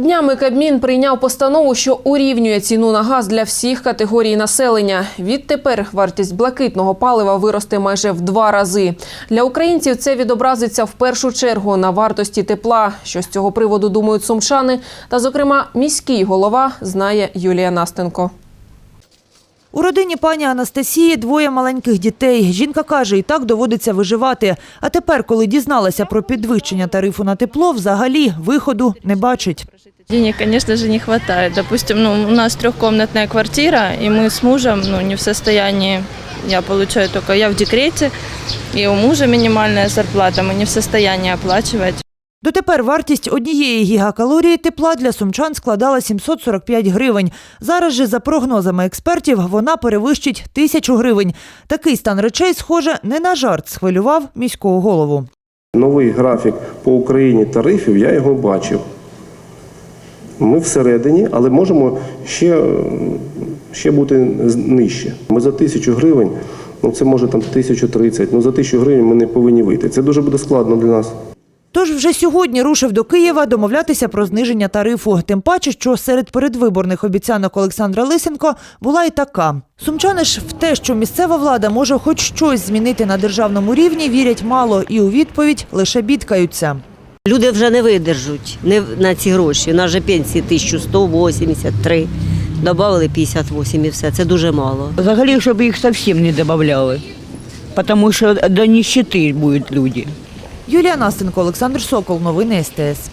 Днями Кабмін прийняв постанову, що урівнює ціну на газ для всіх категорій населення. Відтепер вартість блакитного палива виросте майже в два рази. Для українців це відобразиться в першу чергу на вартості тепла. Що з цього приводу думають сумчани, та, зокрема, міський голова знає Юлія Настенко. У родині пані Анастасії двоє маленьких дітей. Жінка каже, і так доводиться виживати. А тепер, коли дізналася про підвищення тарифу на тепло, взагалі виходу не бачить. Денег, конечно же, не хватает. Допустим, ну, у нас трехкомнатная квартира, и мы с мужем ну, не в состоянии, я получаю только, я в декрете, и у мужа минимальная зарплата, мы не в состоянии оплачивать. Дотепер вартість однієї гігакалорії тепла для сумчан складала 745 гривень. Зараз же, за прогнозами експертів, вона перевищить тисячу гривень. Такий стан речей, схоже, не на жарт схвилював міського голову. Новий графік по Україні тарифів, я його бачив. Ми всередині, але можемо ще, ще бути нижче. Ми за тисячу гривень, ну це може там 1030, ну за тисячу гривень ми не повинні вийти. Це дуже буде складно для нас. Тож вже сьогодні рушив до Києва домовлятися про зниження тарифу. Тим паче, що серед передвиборних обіцянок Олександра Лисенко була і така. Сумчани ж в те, що місцева влада може хоч щось змінити на державному рівні, вірять мало і у відповідь лише бідкаються. Люди вже не видержуть не в- на ці гроші. У нас же пенсії 1183, додали 58 і все. Це дуже мало. Взагалі, щоб їх зовсім не додавали. Тому що до нищети будуть люди. Юлія Настенко, Олександр Сокол. Новини СТС.